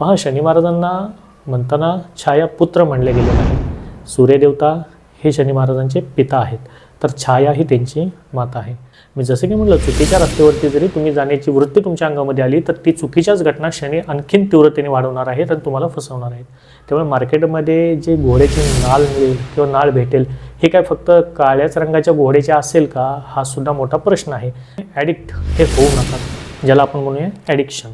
पहा शनी महाराजांना म्हणताना छाया पुत्र म्हणले गेले आहे सूर्यदेवता हे शनी महाराजांचे पिता आहेत. तर छाया ही त्यांची माता आहे. मी जसं की म्हटलं चुकीच्या रस्त्यावरती जरी तुम्ही जाण्याची वृत्ती तुमच्या अंगामध्ये आली तर ती चुकीच्याच घटना शनी आणखीन तीव्रतेने वाढवणार आहेत आणि तुम्हाला फसवणार आहेत त्यामुळे मार्केटमध्ये जे घोड्याची नाळ मिळेल किंवा नाळ भेटेल हे काय फक्त काळ्याच रंगाच्या घोड्याच्या असेल का? हा सुद्धा मोठा प्रश्न आहे. ॲडिक्ट हे होऊ नका ज्याला आपण म्हणूया ॲडिक्शन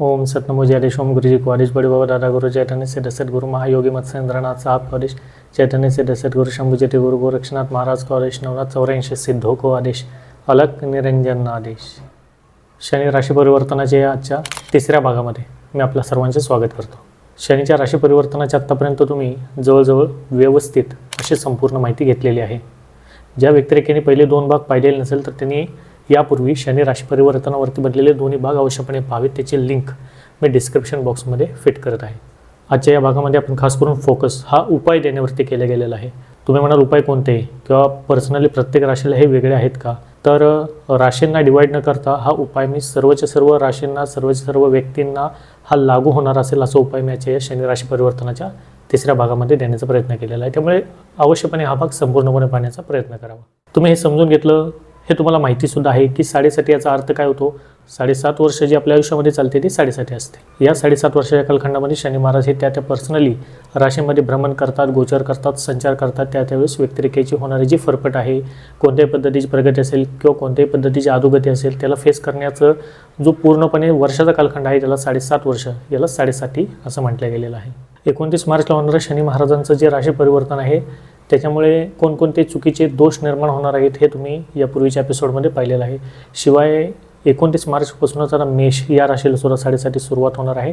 ओम सतनमो जयदेश ओम गुरुजी को बड़े बाबा दादा गुरु चैतन्य से दशरथ गुरु महायोगी मत्स्येंद्रनाथ साहब को आदेश चैतन्य से दशरथ गुरु शंभु गुरु गोरक्षनाथ महाराज को आदेश नवनाथ चौऱ्याऐंशी सिद्धो को आदेश अलक निरंजन आदेश. शनी राशी परिवर्तनाच्या या आजच्या तिसऱ्या भागामध्ये मी आपल्या सर्वांचे स्वागत करतो. शनीच्या राशी परिवर्तनाच्या आत्तापर्यंत तुम्ही जवळजवळ व्यवस्थित अशी संपूर्ण माहिती घेतलेली आहे. ज्या व्यक्तिरेखेने पहिले दोन भाग पाहिलेले नसेल तर त्यांनी यापूर्वी शनी राशी परिवर्तनावरती बनलेले दोन्ही भाग अवश्यपणे पाहावेत. त्याची लिंक मी डिस्क्रिप्शन बॉक्समध्ये फिट करत आहे. आजच्या या भागामध्ये आपण खास करून फोकस हा उपाय देण्यावरती केला गेलेला आहे. तुम्ही म्हणाल उपाय कोणते? किंवा पर्सनली प्रत्येक राशीला हे वेगळे आहेत का? तर राशींना डिवाईड न करता हा उपाय मी सर्वच्या सर्व राशींना सर्वच्या सर्व व्यक्तींना हा लागू होणार असेल असा उपाय मी याच्या शनी राशी परिवर्तनाच्या तिसऱ्या भागामध्ये देण्याचा प्रयत्न केलेला आहे. त्यामुळे अवश्यपणे हा भाग संपूर्णपणे पाहण्याचा प्रयत्न करावा. तुम्ही हे समजून घेतलं? हे तुम्हाला माहितीसुद्धा आहे की साडेसाठी याचा अर्थ काय होतो? साडेसात वर्ष जी आपल्या आयुष्यामध्ये चालते ती साडेसाठी असते. या साडेसात वर्षाच्या कालखंडामध्ये शनी महाराज हे त्या त्या पर्सनली राशीमध्ये भ्रमण करतात गोचर करतात संचार करतात. त्या त्यावेळेस व्यक्तिरेखेची होणारी जी फरफट आहे कोणत्याही पद्धतीची प्रगती असेल किंवा कोणत्याही पद्धतीची अधोगती असेल त्याला फेस करण्याचं जो पूर्णपणे वर्षाचा कालखंड आहे त्याला साडेसात वर्ष याला साडेसाती असं म्हटलं गेलेलं आहे. एकोणतीस मार्चला होणारं शनी महाराजांचं जे राशी परिवर्तन आहे त्याच्यामुळे कोणकोणते चुकीचे दोष निर्माण होणार आहेत हे तुम्ही यापूर्वीच्या एपिसोडमध्ये पाहिलेलं आहे. शिवाय एकोणतीस मार्चपासूनच आता मेष या राशीला सुद्धा साडेसाठी सुरुवात होणार आहे.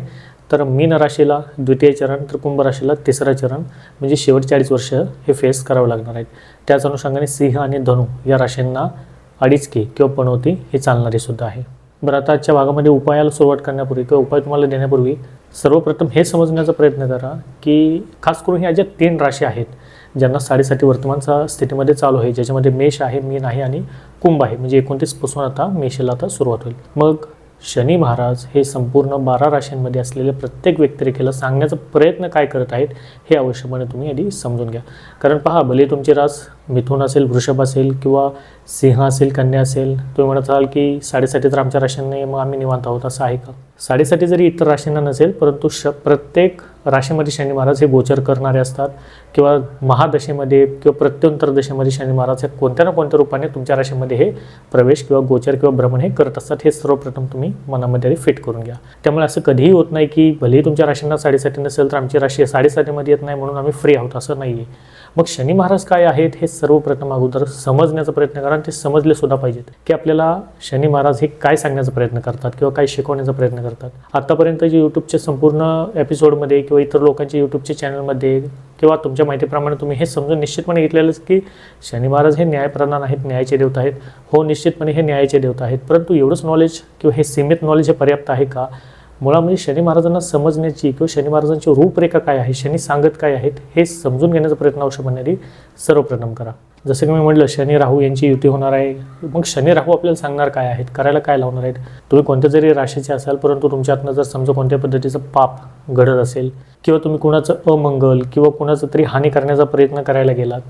तर मीन राशीला द्वितीय चरण तर कुंभ राशीला तिसरं चरण म्हणजे शेवटचे चाळीस वर्ष हे फेस करावं लागणार आहेत. त्याच अनुषंगाने सिंह आणि धनु या राशींना अडीचके किंवा पणवती हे चालणारे सुद्धा आहे. बरं आता आजच्या भागामध्ये उपायाला सुरुवात करण्यापूर्वी किंवा उपाय तुम्हाला देण्यापूर्वी सर्वप्रथम हे समजण्याचा प्रयत्न करा की खास करून ह्या ज्या तीन राशी आहेत ज्यांना साडेसाठी वर्तमान स्थितीमध्ये चालू आहे ज्याच्यामध्ये मेष आहे मीन आहे आणि कुंभ आहे. म्हणजे एकोणतीसपासून आता मेषेला आता सुरुवात होईल. मग शनी महाराज हे संपूर्ण बारा राशींमध्ये असलेल्या प्रत्येक व्यक्तिरेखेला सांगण्याचा प्रयत्न काय करत आहेत हे आवश्यकपणे तुम्ही आधी समजून घ्या. कारण पहा भले तुमची रास मिथुन असेल वृषभ असेल किंवा सिंह असेल कन्या असेल तुम्ही म्हणत असाल की साडेसाठी तर आमच्या राशींनी मग आम्ही निवांत आहोत असं आहे का? साडेसाठी जरी इतर राशींना नसेल परंतु श प्रत्येक राशीमध्ये शनी महाराज हे गोचर करणारे असतात किंवा महादशेमध्ये किंवा प्रत्युत्तर दशेमध्ये शनी महाराज हे कोणत्या ना कोणत्या रूपाने तुमच्या राशीमध्ये हे प्रवेश किंवा गोचर किंवा भ्रमण हे करत असतात हे सर्वप्रथम तुम्ही मनामध्ये आधी फिट करून घ्या. त्यामुळे असं कधीही होत नाही की भलेही तुमच्या राशींना साडेसाठी नसेल तर आमची राशी साडेसातीमध्ये येत नाही म्हणून आम्ही फ्री आहोत असं नाही आहे मग शनी महाराज काय आहेत हे सर्वप्रथम अगोदर समजण्याचा प्रयत्न करा आणि ते समजले सुद्धा पाहिजेत की आपल्याला शनी महाराज हे काय सांगण्याचा प्रयत्न करतात किंवा काय शिकवण्याचा प्रयत्न करतात. आतापर्यंत जे यूट्यूबच्या संपूर्ण एपिसोडमध्ये किंवा इतर लोकांच्या यूट्यूबच्या चॅनलमध्ये किंवा तुमच्या माहितीप्रमाणे तुम्ही हे समजून निश्चितपणे घेतलेलंच की शनी महाराज हे न्यायप्रधान आहेत न्यायाचे देवता आहेत. हो निश्चितपणे हे न्यायाचे देवता आहेत. परंतु एवढंच नॉलेज किंवा हे सीमित नॉलेज हे पर्याप्त आहे का? मुळामध्ये म्हणजे शनी महाराजांना समजण्याची किंवा शनी महाराजांची रूपरेखा काय आहे शनी सांगत काय आहेत हे समजून घेण्याचा प्रयत्न अवश्य आधी सर्वप्रथम करा. जसं की मी म्हटलं शनी राहू यांची युती होणार आहे. मग शनी राहू आपल्याला सांगणार काय आहेत करायला काय लावणार आहेत? तुम्ही कोणत्या जरी राशीचे असाल परंतु तुमच्यातनं जर समजा कोणत्या पद्धतीचं पाप घडत असेल किंवा तुम्ही कुणाचं अमंगल किंवा कुणाचं तरी हानी करण्याचा प्रयत्न करायला गेलात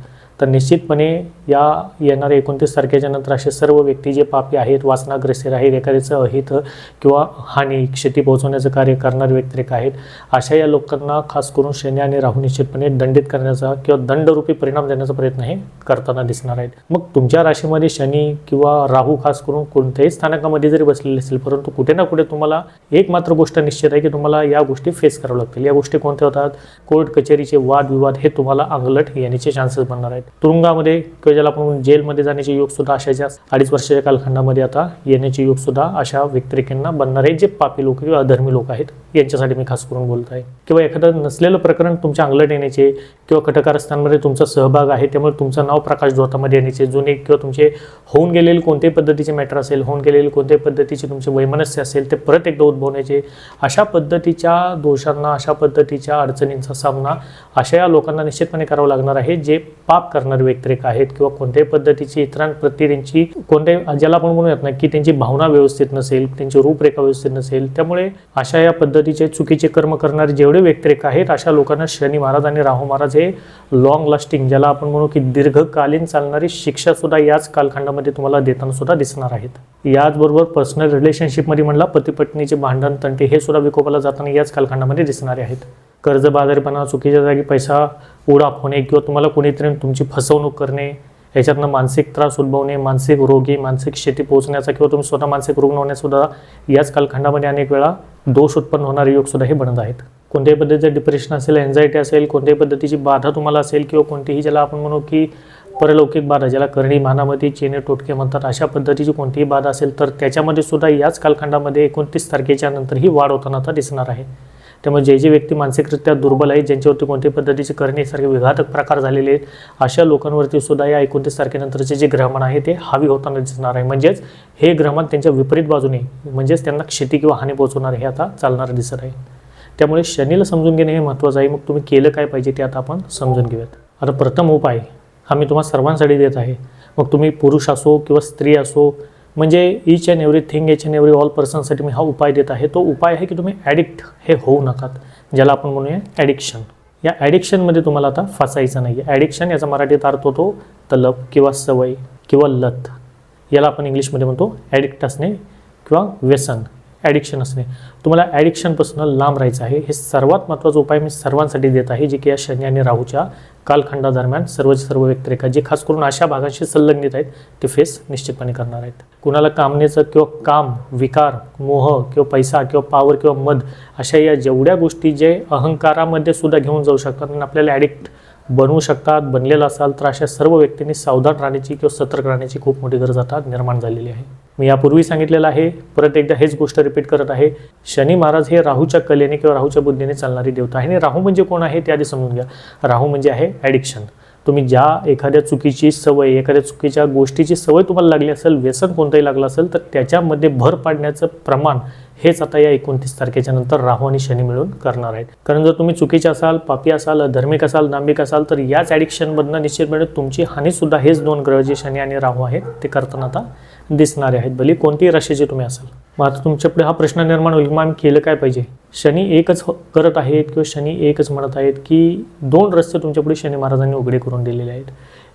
तर निश्चितपणे या येणाऱ्या एकोणतीस तारखेच्या नंतर असे सर्व व्यक्ती जे पापी आहेत वासनाग्रस्तर आहेत एखाद्याचं अहित किंवा हानी क्षती पोहोचवण्याचं कार्य करणारे व्यक्तिरेख आहेत अशा या लोकांना खास करून शनी आणि राहू निश्चितपणे दंडित करण्याचा किंवा दंडरूपी परिणाम देण्याचा प्रयत्न हे करताना दिसणार आहेत. मग तुमच्या राशीमध्ये शनी किंवा राहू खास करून कोणत्याही स्थानकामध्ये जरी बसलेले असेल परंतु कुठे ना कुठे तुम्हाला एक मात्र गोष्ट निश्चित आहे की तुम्हाला या गोष्टी फेस कराव्या लागतील. या गोष्टी कोणत्या होतात? कोर्ट कचेरीचे वादविवाद हे तुम्हाला अंगलट येण्याचे चान्सेस बनणार आहेत. तुरुंगामध्ये किंवा ज्याला आपण जेलमध्ये जाण्याचे योग सुद्धा अशाच्या अडीच वर्षाच्या कालखंडामध्ये आता येण्याचे योग सुद्धा अशा व्यक्तिरेखांना बनणार आहेत जे पापी लोक किंवा अधर्मी लोक आहेत. यांच्यासाठी मी खास करून बोलत आहे. किंवा एखादं नसलेलं प्रकरण तुमच्या अंगलट येण्याचे किंवा कटकारस्थांमध्ये तुमचा सहभाग आहे त्यामुळे तुमचं नाव प्रकाश ज्योतामध्ये येण्याचे जुने किंवा तुमचे होऊन गेलेले कोणत्याही पद्धतीचे मॅटर असेल होऊन गेलेले कोणत्याही पद्धतीचे तुमचे वैमनस्य असेल ते परत एकदा उद्भवण्याचे अशा पद्धतीच्या दोषांना अशा पद्धतीच्या अडचणींचा सामना अशा या लोकांना निश्चितपणे करावा लागणार आहे जे पाप करणारे व्यक्तिरेख आहेत किंवा कोणत्याही पद्धतीची इतरांप्रती त्यांची कोणत्याही ज्याला आपण म्हणूयात ना की त्यांची भावना व्यवस्थित नसेल त्यांची रूपरेखा व्यवस्थित नसेल त्यामुळे अशा या पद्धतीचे चुकीचे कर्म करणारे जेवढे व्यक्तिरेख आहेत अशा लोकांना शनी महाराज आणि राहू महाराज हे लॉंग लास्टिंग ज्याला आपण म्हणू की दीर्घकालीन चालणारी शिक्षा सुद्धा याच कालखंडामध्ये तुम्हाला देताना सुद्धा दिसणार आहेत. याचबरोबर पर्सनल रिलेशनशिपमध्ये म्हणला पती पत्नीचे भांडण तंटे हे सुद्धा विकोपाला जाताना याच कालखंडामध्ये दिसणारे आहेत. कर्जबाजारीपणा चुकीच्या जागी पैसा उडाप होणे किंवा तुम्हाला कोणीतरी तुमची फसवणूक करणे याच्यातनं मानसिक त्रास उद्भवणे मानसिक रोगी मानसिक शेती पोहोचण्याचा किंवा तुम्ही स्वतः मानसिक रुग्ण होण्यासुद्धा याच कालखंडामध्ये अनेक वेळा दोष उत्पन्न होणारे योगसुद्धा हे बनत आहेत. कोणत्याही पद्धतीचं डिप्रेशन असेल एन्झायटी असेल कोणत्याही पद्धतीची बाधा तुम्हाला असेल किंवा कोणतीही ज्याला आपण म्हणू की परलौकिक बाधा ज्याला करणी मानामध्ये चेने टोटके म्हणतात अशा पद्धतीची कोणतीही बाधा असेल तर त्याच्यामध्ये सुद्धा याच कालखंडामध्ये एकोणतीस तारखेच्या नंतर ही वाढ होताना आता दिसणार आहे. त्यामुळे जे जे व्यक्ती मानसिकरित्या दुर्बल आहेत ज्यांच्यावरती कोणत्याही पद्धतीचे करणीसारखे विघातक प्रकार झालेले आहेत अशा लोकांवरती सुद्धा या एकोणतीस तारखेनंतरचे जे ग्रहमान आहे ते हावी होताना दिसणार आहे. म्हणजेच हे ग्रहमान त्यांच्या विपरीत बाजूने म्हणजेच त्यांना क्षती किंवा हानी पोहोचवणार हे आता चालणारं दिसत आहे. त्यामुळे शनीला समजून घेणे हे महत्त्वाचं आहे. मग तुम्ही केलं काय पाहिजे ते आता आपण समजून घेऊयात. आता प्रथम उपाय हा मी तुम्हाला सर्वांसाठी देत आहे. मग तुम्ही पुरुष असो किंवा स्त्री असो म्हणजे each and everything each and every all पर्सनसाठी मी हा उपाय देत आहे. तो उपाय आहे की तुम्ही ॲडिक्ट हे होऊ नकात ज्याला आपण म्हणूया ॲडिक्शन या ॲडिक्शनमध्ये तुम्हाला आता फसायचं नाही आहे ॲडिक्शन याचा मराठीत अर्थ होतो तलब किंवा सवय किंवा लत. याला आपण इंग्लिशमध्ये म्हणतो ॲडिक्ट असणे किंवा व्यसन. ॲडिक्शन असणे. तुम्हाला ॲडिक्शनपासून लांब राहायचं आहे. हे सर्वात महत्त्वाचा उपाय मी सर्वांसाठी देत आहे जे की या शनी आणि राहूच्या कालखंडादरम्यान सर्वच सर्व व्यक्तिरेखा जे खास करून अशा भागांशी संलग्नित आहेत ते फेस निश्चितपणे करणार आहेत. कुणाला कामनेचं किंवा काम विकार मोह किंवा पैसा किंवा पावर किंवा मद अशा या जेवढ्या गोष्टी जे अहंकारामध्ये सुद्धा घेऊन जाऊ शकतात आणि आपल्याला ॲडिक्ट बनवू शकतात बनलेला असाल तर अशा सर्व व्यक्तींनी सावधान राहण्याची किंवा सतर्क राहण्याची खूप मोठी गरज आता निर्माण झालेली आहे. मी यापूर्वी सांगितलेलं आहे परत एकदा हेच गोष्ट रिपीट करत आहे. शनी महाराज हे राहूच्या कलेने किंवा राहूच्या बुद्धीने चालणारी देवता आहे आणि राहू म्हणजे कोण आहे ते आधी समजून घ्या. राहू म्हणजे आहे ॲडिक्शन तुम्ही ज्या एखाद्या चुकीची सवय एखाद्या चुकीच्या गोष्टीची सवय तुम्हाला लागली असेल व्यसन कोणतंही लागलं असेल तर त्याच्यामध्ये भर पाडण्याचं प्रमाण हेच आता या एकोणतीस तारखेच्या नंतर राहू आणि शनी मिळून करणार आहेत. कारण जर तुम्ही चुकीचे असाल पापी असाल धार्मिक असाल नांबिक असाल तर याच ॲडिक्शनमधनं निश्चितपणे म्हणजे तुमची हानीसुद्धा हेच दोन ग्रह जे शनी आणि राहू आहेत ते करताना आता दिसणारे आहेत. भले कोणतीही राशीचे तुम्ही असाल. मग आता तुमच्यापुढे हा प्रश्न निर्माण होईल मग आम्ही केलं काय पाहिजे? शनी एकच हो- करत आहेत किंवा शनी एकच म्हणत आहेत की दोन रस्ते तुमच्यापुढे शनी महाराजांनी उघडे करून दिलेले आहेत.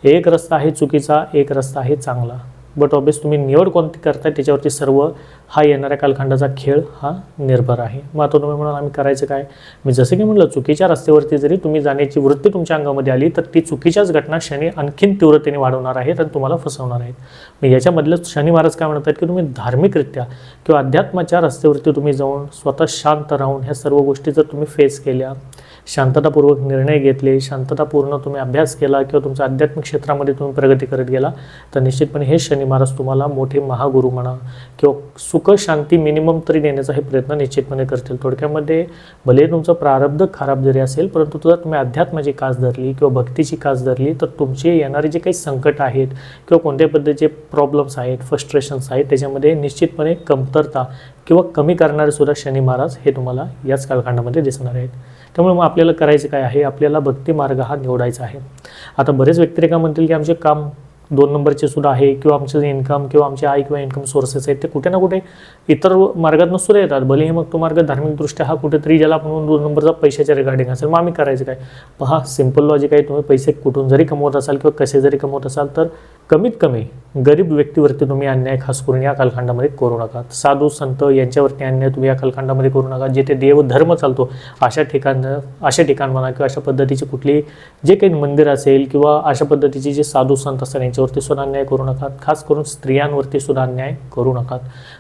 एक रस्ता आहे चुकीचा एक रस्ता आहे चांगला. बट ऑबियस तुम्ही निवड कोणती करताय त्याच्यावरती सर्व हा येणाऱ्या कालखंडाचा खेळ हा निर्भर आहे. मग आता तुम्ही म्हणाल आम्ही करायचं काय? मी जसं की म्हटलं चुकीच्या रस्त्यावरती जरी तुम्ही जाण्याची वृत्ती तुमच्या अंगामध्ये आली तर ती चुकीच्याच घटना शनी आणखीन तीव्रतेने वाढवणार आहेत आणि तुम्हाला फसवणार आहेत. मग याच्यामधलं शनी महाराज काय म्हणतात की तुम्ही धार्मिकरित्या किंवा अध्यात्माच्या रस्त्यावरती तुम्ही जाऊन स्वतः शांत राहून ह्या सर्व गोष्टी जर तुम्ही फेस केल्या शांततापूर्वक निर्णय घेतले शांततापूर्ण तुम्ही अभ्यास केला किंवा तुमच्या आध्यात्मिक क्षेत्रामध्ये तुम्ही प्रगती करत गेला तर निश्चितपणे हे शनी महाराज तुम्हाला मोठे महागुरू म्हणा किंवा सुख शांती मिनिमम तरी देण्याचा हे प्रयत्न निश्चितपणे करतील. थोडक्यामध्ये भले तुमचं प्रारब्ध खराब जरी असेल परंतु जर तुम्ही अध्यात्माची कास धरली किंवा भक्तीची कास धरली तर तुमचे येणारे जे काही संकट आहेत किंवा कोणत्याही पद्धतीचे प्रॉब्लेम्स आहेत फ्रस्ट्रेशन्स आहेत त्याच्यामध्ये निश्चितपणे कमतरता किंवा कमी करणारे सुद्धा शनी महाराज हे तुम्हाला याच कालखंडामध्ये दिसणार आहेत. त्यामुळे मग आपल्याला करायचं काय आहे? आपल्याला भक्ती मार्ग हा निवडायचा आहे. आता बरेच व्यक्तिरेखा म्हणतील की आमचे काम दोन नंबरचे सुद्धा आहे किंवा आमचं इन्कम किंवा आमचे आय किंवा इन्कम सोर्सेस आहेत ते कुठे ना कुठे इतर मार्गातून सुद्धा येतात. भलेही मग तो मार्ग धार्मिकदृष्ट्या हा कुठेतरी ज्याला आपण दोन नंबरचा पैशाच्या रिगार्डिंग असेल मग आम्ही करायचं काय? पहा सिंपल लॉजिक आहे तुम्ही पैसे कुठून जरी कमवत असाल किंवा कसे जरी कमवत असाल तर कमीत कमी गरीब व्यक्तीवरती तुम्ही अन्याय खास करून या कालखंडामध्ये करू नका. साधू संत यांच्यावरती अन्याय तुम्ही या कालखंडामध्ये करू नका. जिथे देव धर्म चालतो अशा ठिकाण अशा ठिकाण म्हणा किंवा अशा पद्धतीची कुठली जे काही मंदिर असेल किंवा अशा पद्धतीचे जे साधू संत असतात त्यांच्यावरती सुद्धा अन्याय करू नका खास करून स्त्रियांवरती सुद्धा अन्याय करू नका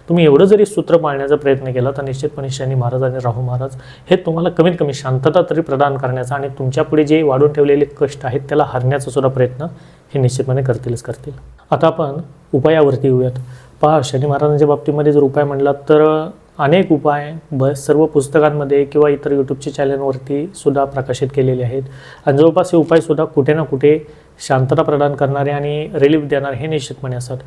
तुम्ही एवढं जरी सूत्र पाळण्याचा प्रयत्न केला तर निश्चितपणे शनी महाराज आणि राहू महाराज हे तुम्हाला कमीत कमी शांतता तरी प्रदान करण्याचा आणि तुमच्यापुढे जे वाढून ठेवलेले कष्ट आहेत त्याला हरण्याचा सुद्धा प्रयत्न हे निश्चितपणे करतीलच करतील. आता आपण उपायावरती येऊयात. पहा शनी महाराजांच्या बाबतीमध्ये जर उपाय म्हणला तर अनेक उपाय ब सर्व पुस्तकांमध्ये किंवा इतर यूट्यूबच्या चॅनलवरती सुद्धा प्रकाशित केलेले आहेत. आणि जवळपास हे उपायसुद्धा कुठे ना कुठे शांतता प्रदान करणारे आणि रिलीफ देणारे हे निश्चितपणे असतात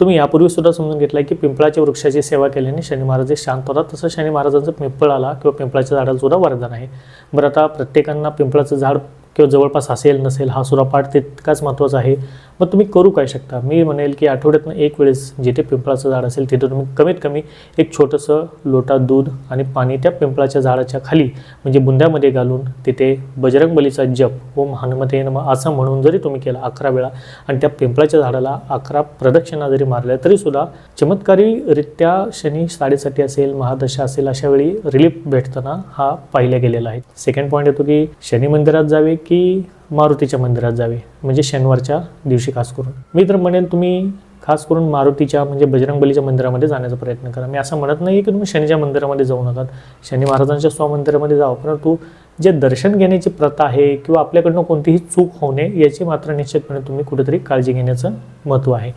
तुम्ही यापूर्वी सुद्धा समजून घेतलं की पिंपळाच्या वृक्षाची सेवा केल्याने शनी महाराज हे शांत होतात. तसं शनी महाराजांचं पिंपळाला किंवा पिंपळाच्या झाडाला सुद्धा वरदान आहे. बरं आता प्रत्येकांना पिंपळाचं झाड किंवा जवळपास असेल नसेल हा सुरापाठ तितकाच महत्त्वाचा आहे. मग तुम्ही करू काय शकता? मी म्हणेल की आठवड्यातनं एक वेळेस जिथे पिंपळाचं झाड असेल तिथे तुम्ही कमीत कमी एक छोटंसं लोटा दूध आणि पाणी त्या पिंपळाच्या झाडाच्या खाली म्हणजे बुंद्यामध्ये घालून तिथे बजरंगबलीचा जप ओम हनुमते नम असं म्हणून जरी तुम्ही केला अकरा वेळा आणि त्या पिंपळाच्या झाडाला अकरा प्रदक्षिणा जरी मारल्या तरीसुद्धा चमत्कारीरित्या शनी साडेसाठी असेल महादशा असेल अशा वेळी रिलीफ भेटताना हा पाहिला गेलेला आहे. सेकंड पॉईंट येतो की शनी मंदिरात जावे की मारुतीच्या मंदिरात जावे म्हणजे शनिवारच्या दिवशी खास करून. मी तर म्हणेन तुम्ही खास करून मारुतीच्या म्हणजे बजरंगबलीच्या मंदिरामध्ये जाण्याचा प्रयत्न करा. मी असं म्हणत नाही की तुम्ही शनीच्या मंदिरामध्ये जाऊ नका. शनी महाराजांच्या स्वमंदिरामध्ये जावं परंतु जे दर्शन घेण्याची प्रथा आहे किंवा आपल्याकडनं कोणतीही चूक होऊ नये याची मात्र निश्चितपणे तुम्ही कुठेतरी काळजी घेण्याचं महत्त्व आहे.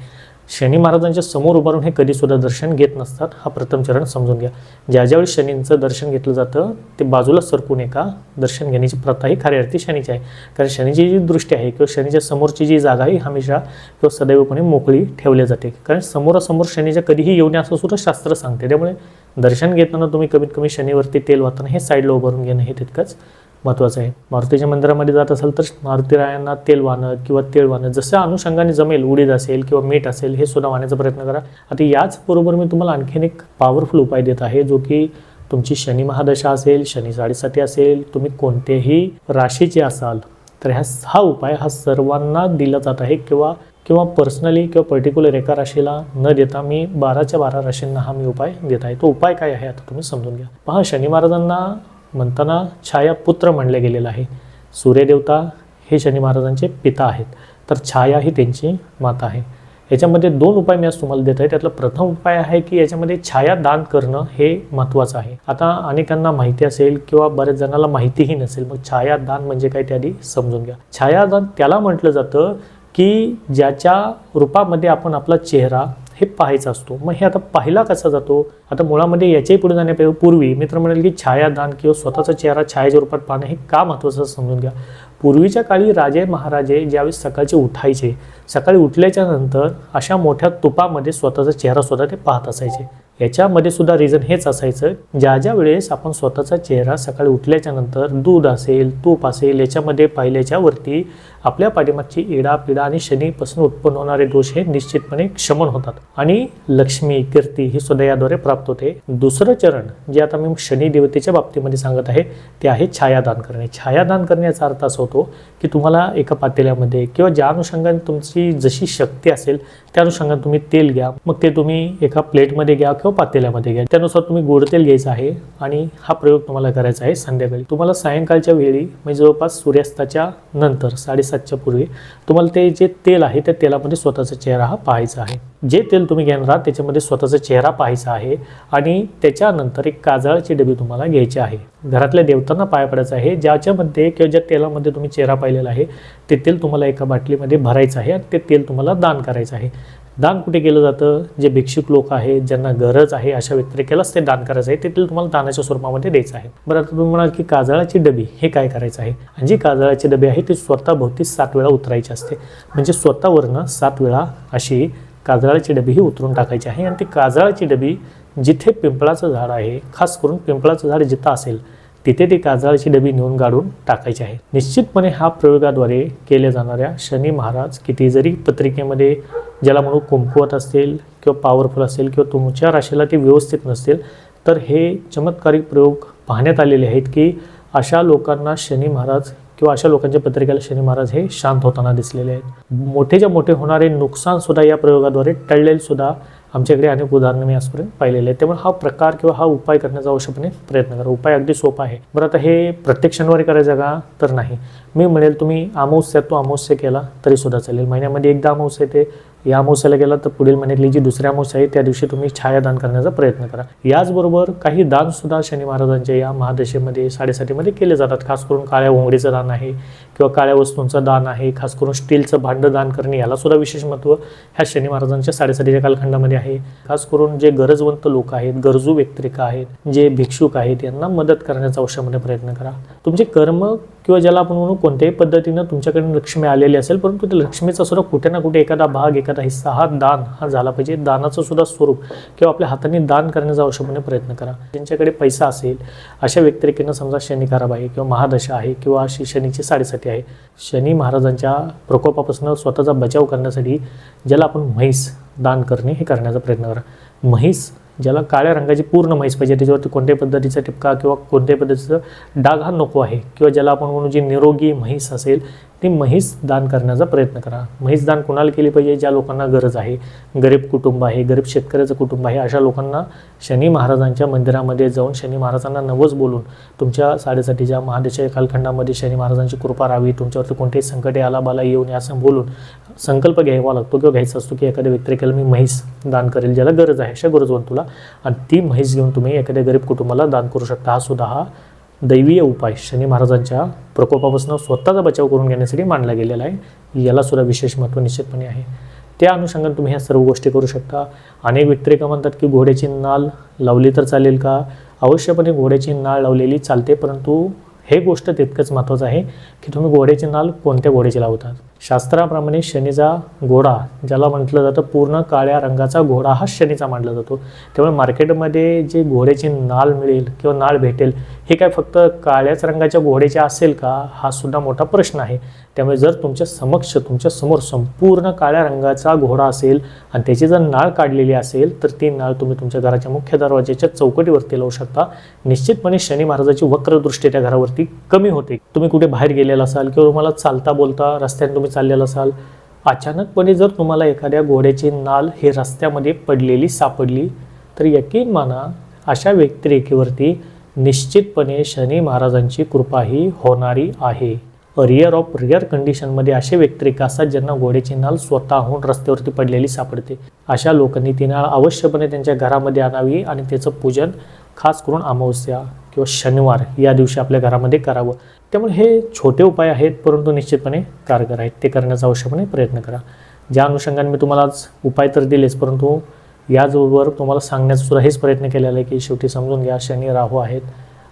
शनी महाराजांच्या समोर उभारून हे कधीसुद्धा दर्शन घेत नसतात. हा प्रथम चरण समजून घ्या. ज्या ज्यावेळी शनींचं दर्शन घेतलं जातं ते बाजूला सरकून एका दर्शन घेण्याची प्रथा ही खऱ्या अर्थी शनीची आहे. कारण शनीची जी दृष्टी आहे किंवा शनीच्या समोरची जी जागा आहे हमेशा किंवा सदैवपणे मोकळी ठेवली जाते. कारण समोरासमोर शनीच्या कधीही येऊ नये असं सुद्धा शास्त्र सांगते. त्यामुळे दर्शन घेताना तुम्ही कमीत कमी शनीवरती तेल वाहताना हे साईडला उभारून घेणं हे तितकंच महत्त्वाचं आहे. मारुतीच्या मंदिरामध्ये जात असाल तर मारुतीरायांना तेल वाहनं किंवा तेल वाहनं जसं अनुषंगाने जमेल उडीद असेल किंवा मीठ असेल हे सुद्धा वाहण्याचा प्रयत्न करा. आता याचबरोबर मी तुम्हाला आणखीन एक पॉवरफुल उपाय देत आहे जो की तुमची शनी महादशा असेल शनी साडेसाती असेल तुम्ही कोणतेही राशीचे असाल तर ह्या हा उपाय हा सर्वांना दिला जात आहे किंवा किंवा पर्सनली किंवा पर्टिक्युलर एका राशीला न देता मी बाराच्या बारा राशींना हा मी उपाय देत आहे. तो उपाय काय आहे आता तुम्ही समजून घ्या. पहा शनी महाराजांना म्हणताना छाया पुत्र म्हणले गेलेलं आहे. सूर्यदेवता हे शनी महाराजांचे पिता आहेत. तर छाया ही त्यांची माता आहे. याच्यामध्ये दोन उपाय मी आज तुम्हाला देत आहे. त्यातला प्रथम उपाय आहे की याच्यामध्ये छाया दान करणं हे महत्त्वाचं आहे. आता अनेकांना माहिती असेल किंवा बऱ्याच जणांना माहितीही नसेल मग छाया दान म्हणजे काय ते समजून घ्या. छायादान त्याला म्हटलं जातं की ज्याच्या रूपामध्ये आपण आपला चेहरा हे पाहायचा असतो. मग हे आता पाहिला कसा जातो? आता मुळामध्ये याच्याही पुढे जाण्यापूर्वी पूर्वी मित्र म्हणाल की छायादान किंवा स्वतःचा चेहरा छायाच्या रूपात पाहणं हे का महत्त्वाचं समजून घ्या. पूर्वीच्या काळी राजे महाराजे ज्यावेळेस सकाळचे उठायचे सकाळी उठल्याच्या नंतर अशा मोठ्या तुपामध्ये स्वतःचा चेहरा स्वतः ते पाहत असायचे. याच्यामध्ये सुद्धा रिझन हेच असायचं ज्या ज्या वेळेस आपण स्वतःचा चेहरा सकाळी उठल्याच्या नंतर दूध असेल तूप असेल याच्यामध्ये पाहिल्याच्या वरती आपल्या पाठीमागची इडा पिडा आणि शनीपासून उत्पन्न होणारे दोष हे निश्चितपणे क्षमन होतात. आणि लक्ष्मी कीर्ती ही सुद्धा याद्वारे प्राप्त होते. दुसरं चरण जे आता मी शनी देवतेच्या बाबतीमध्ये सांगत आहे ते आहे छायादान करणे. छायादान करण्याचा अर्थ असा होतो की तुम्हाला एका पातेल्यामध्ये किंवा ज्या अनुषंगाने तुमची जशी शक्ती असेल त्या अनुषंगाने तुम्ही तेल घ्या. मग ते तुम्ही एका प्लेटमध्ये घ्या किंवा पातेल्यामध्ये घ्या. त्यानुसार तुम्ही गोड तेल घ्यायचं आहे आणि हा प्रयोग तुम्हाला करायचा आहे संध्याकाळी. तुम्हाला सायंकाळच्या वेळी म्हणजे जवळपास सूर्यास्ताच्या नंतर साडेसातच्या पूर्वी तुम्हाला ते जे तेल आहे त्या तेलामध्ये स्वतःचा चेहरा हा पाहायचा आहे. जे तेल तुम्ही घेणार आहात त्याच्यामध्ये स्वतःचा चेहरा पाहायचा आहे आणि त्याच्यानंतर एक काजळाची डबी तुम्हाला घ्यायची आहे. घरातल्या देवतांना पाया पडायचं आहे. ज्याच्यामध्ये किंवा ज्या तेलामध्ये तुम्ही चेहरा पाहिलेला आहे ते तेल तुम्हाला एका बाटलीमध्ये भरायचं आहे आणि ते तेल तुम्हाला दान करायचं आहे. दान कुठे केलं जातं? जे भिक्षुक लोक आहेत ज्यांना गरज आहे अशा व्यतिरिक्तलाच ते दान करायचं आहे. ते तुम्हाला दानाच्या स्वरूपामध्ये द्यायचं आहे. बरं आता तुम्ही म्हणाल की काजळाची डबी हे काय करायचं आहे? आणि जी काजळाची डबी आहे ती स्वतःभोवती सात वेळा उतरायची असते. म्हणजे स्वतःवरनं सात वेळा अशी काजळाची डबी ही उतरून टाकायची आहे. आणि ती काजळाची डबी जिथे पिंपळाचं झाड आहे खास करून पिंपळाचं झाड जिथं असेल तिथे ती काजळाची डबी नेऊन गाडून टाकायची आहे. निश्चितपणे हा प्रयोगाद्वारे केल्या जाणाऱ्या शनी महाराज किती जरी पत्रिकेमध्ये ज्याला म्हणू कुंकुवत असतील किंवा पॉवरफुल असेल किंवा तुमच्या राशीला ते व्यवस्थित नसतील तर हे चमत्कारिक प्रयोग पाहण्यात आलेले आहेत की अशा लोकांना शनी महाराज किंवा अशा लोकांच्या पत्रिकेला शनी महाराज हे शांत होताना दिसलेले आहेत. मोठेच्या मोठे होणारे नुकसानसुद्धा या प्रयोगाद्वारे टळलेले सुद्धा आमच्याकडे अनेक उदाहरणं मी आजपर्यंत पाहिलेले आहेत. त्यामुळे हा प्रकार किंवा हा उपाय करण्याचा आवश्यकपणे प्रयत्न करा. उपाय अगदी सोपा आहे. बरं आता हे प्रत्येक शनिवारी करायचं का? तर नाही. मी म्हणेल तुम्ही अमावस्यात तो अमावस्या केला तरी सुद्धा चालेल. महिन्यामध्ये एकदा अमावस्या येते या अमावस्याला गेला तर पुढील महिन्यातली जी दुसऱ्या अमावस्या आहे त्या दिवशी तुम्ही छायादान करण्याचा प्रयत्न करा. याचबरोबर काही दान सुद्धा शनी महाराजांच्या या महादशेमध्ये साडेसातीमध्ये केले जातात. खास करून काळ्या घोंगडीचं दान आहे किंवा काळ्या वस्तूंचं दान आहे खास करून स्टीलचं भांडं दान करणे याला सुद्धा विशेष महत्त्व ह्या शनी महाराजांच्या साडेसातीच्या कालखंडामध्ये आहे. खास करून जे गरजवंत लोक आहेत गरजू व्यक्तिरेखा आहेत जे भिक्षुक आहेत यांना मदत करण्याचा अवश्यपणे प्रयत्न करा. तुमचे कर्म किंवा ज्याला आपण म्हणू कोणत्याही पद्धतीनं तुमच्याकडे लक्ष्मी आलेली असेल परंतु त्या लक्ष्मीचा सुद्धा कुठे ना कुठे एखादा भाग एखादा एखादा हिस्सा हा दान हा झाला पाहिजे. दानाचं सुद्धा स्वरूप किंवा आपल्या हाताने दान करण्याचा आवश्यकपणे प्रयत्न करा. ज्यांच्याकडे पैसा असेल अशा व्यक्तिरेखेनं समजा शनी खराब आहे किंवा महादशा आहे किंवा अशी शनीची साडेसाती आहे. शनी महाराजांच्या प्रकोपापासून स्वतःचा बचाव करण्यासाठी ज्याला आपण म्हैस दान करणे हे करण्याचा प्रयत्न करा. म्हैस ज्याला काळ्या रंगाची पूर्ण म्हैस पाहिजे त्याच्यावरती कोणत्याही पद्धतीचा टिपका किंवा कोणत्याही पद्धतीचं डाग हा नको आहे. किंवा ज्याला आपण म्हणू जी निरोगी म्हैस असेल ती म्हैस दान करण्याचा प्रयत्न करा. म्हैस दान कोणाला केली पाहिजे? ज्या लोकांना गरज आहे. गरीब कुटुंब आहे गरीब शेतकऱ्याचं कुटुंब आहे अशा लोकांना शनी महाराजांच्या मंदिरामध्ये जाऊन शनी महाराजांना नवस बोलून तुमच्या साडेसाठीच्या महादेशाच्या कालखंडामध्ये शनी महाराजांची कृपा राहावी तुमच्यावरती कोणतेही संकटे आला बाला येऊ असं बोलून संकल्प घ्यावा लागतो किंवा घ्यायचा असतो की एखाद्या व्यतिरेकाला मी म्हैस दान करेल ज्याला गरज आहे अशा गरजवंतूला आणि ती म्हैस घेऊन तुम्ही एखाद्या गरीब कुटुंबाला दान करू शकता. हा सुद्धा हा दैवीय उपाय. शनी महाराजांच्या प्रकोपापासून स्वतःचा बचाव करून घेण्यासाठी मांडला गेलेला आहे. याला सुद्धा विशेष महत्त्व निश्चितपणे आहे. त्या अनुषंगाने तुम्ही ह्या सर्व गोष्टी करू शकता. अनेक व्यतिरेक म्हणतात की घोड्याची नाल लावली तर चालेल का? अवश्यपणे घोड्याची नाळ लावलेली चालते परंतु हे गोष्ट तितकंच महत्त्वाचं आहे की तुम्ही घोड्याची नाल कोणत्या घोड्याची लावतात? शास्त्राप्रमाणे शनीचा घोडा ज्याला म्हटलं जातं पूर्ण काळ्या रंगाचा घोडा हा शनीचा मानला जातो. त्यामुळे मार्केटमध्ये जे घोड्याची नाल मिळेल किंवा नाळ भेटेल हे काय फक्त काळ्याच रंगाच्या घोड्याचे असेल का? हा सुद्धा मोठा प्रश्न आहे. त्यामुळे जर तुमच्या समक्ष तुमच्यासमोर संपूर्ण काळ्या रंगाचा घोडा असेल आणि त्याची जर नाळ काढलेली असेल तर ती नाळ तुम्ही तुमच्या घराच्या मुख्य दरवाज्याच्या चौकटीवरती लावू शकता. निश्चितपणे शनी महाराजाची वक्रदृष्टी त्या घरावरती कमी होते. तुम्ही कुठे बाहेर गेलेला असाल किंवा तुम्हाला चालता बोलता रस्त्याने तुम्ही चाललेला असाल अचानकपणे जर तुम्हाला एखाद्या घोड्याची नाल हे रस्त्यामध्ये पडलेली सापडली तर यकीन माना अशा व्यक्तिरेखेवरती निश्चितपणे शनी महाराजांची कृपा ही होणारी आहे. रिअर ऑफ रिअर कंडिशनमध्ये असे व्यक्तिरेखा असतात ज्यांना घोड्याची नाल स्वतःहून रस्त्यावरती पडलेली सापडते. अशा लोकांनी ती नाळ अवश्यपणे त्यांच्या घरामध्ये आणावी आणि त्याचं पूजन खास करून अमावस्या किंवा शनिवार या दिवशी आपल्या घरामध्ये करावं. त्यामुळे हे छोटे उपाय आहेत परंतु निश्चितपणे कारगर आहेत. ते करण्याचा आवश्यकपणे प्रयत्न करा. ज्या अनुषंगाने मी तुम्हाला आज उपाय तर दिलेच परंतु याचबरोबर तुम्हाला सांगण्याचा सुद्धा हेच प्रयत्न केलेला आहे की शेवटी समजून घ्या शनी राहू आहेत.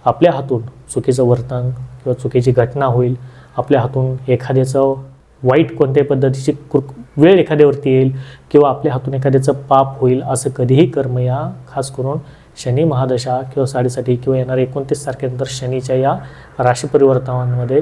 आपल्या हातून चुकीचं वर्तन किंवा चुकीची घटना होईल. आपल्या हातून एखाद्याचं वाईट कोणत्याही पद्धतीची कृ वेळ एखाद्यावरती येईल किंवा आपल्या हातून एखाद्याचं पाप होईल असं कधीही कर्म या खास करून शनी महादशा किंवा साडेसाठी किंवा येणाऱ्या एकोणतीस तारखेनंतर शनीच्या या राशी परिवर्तनामध्ये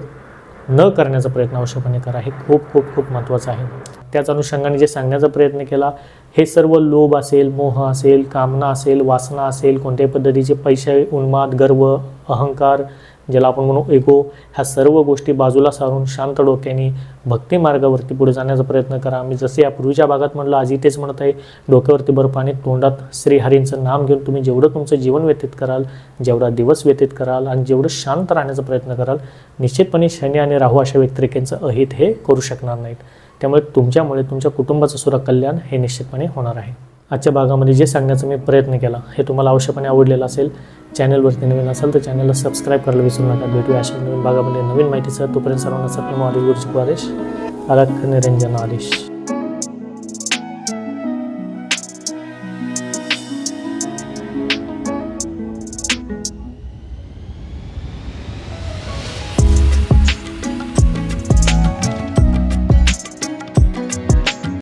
न करण्याचा प्रयत्न आवश्यकपणे करा. हे खूप खूप खूप महत्त्वाचं आहे. त्याच अनुषंगाने जे सांगण्याचा प्रयत्न केला हे सर्व लोभ असेल मोह असेल कामना असेल वासना असेल कोणत्याही पद्धतीचे पैसे उन्माद गर्व अहंकार ज्याला आपण म्हणू एगो ह्या सर्व गोष्टी बाजूला सारून शांत डोक्याने भक्ती मार्गावरती पुढे जाण्याचा प्रयत्न करा. मी जसे या पूर्वीच्या भागात म्हणलं आजी तेच म्हणत आहे डोक्यावरती बर्फ आणि तोंडात श्रीहरींचं नाम घेऊन तुम्ही जेवढं तुमचं जीवन व्यतीत कराल जेवढा दिवस व्यतीत कराल आणि जेवढं शांत राहण्याचा प्रयत्न कराल निश्चितपणे शनी आणि राहू अशा व्यतिरेकांचं अहित हे करू शकणार नाहीत. त्यामुळे तुमच्यामुळे तुमच्या कुटुंबाचं सुद्धा कल्याण हे निश्चितपणे होणार आहे. आजच्या भागामध्ये जे सांगण्याचा मी प्रयत्न केला हे तुम्हाला अवश्यपणे आवडलेलं असेल चॅनलवरती नवीन असाल तर चॅनलला सबस्क्राईब करायला विसरू नका. भेटूया अशा नवीन भागामध्ये नवीन माहितीसह. तोपर्यंत सर्वांना सत्य आदेश. गुरुची आदेश. आराध्य निरंजन आदेश.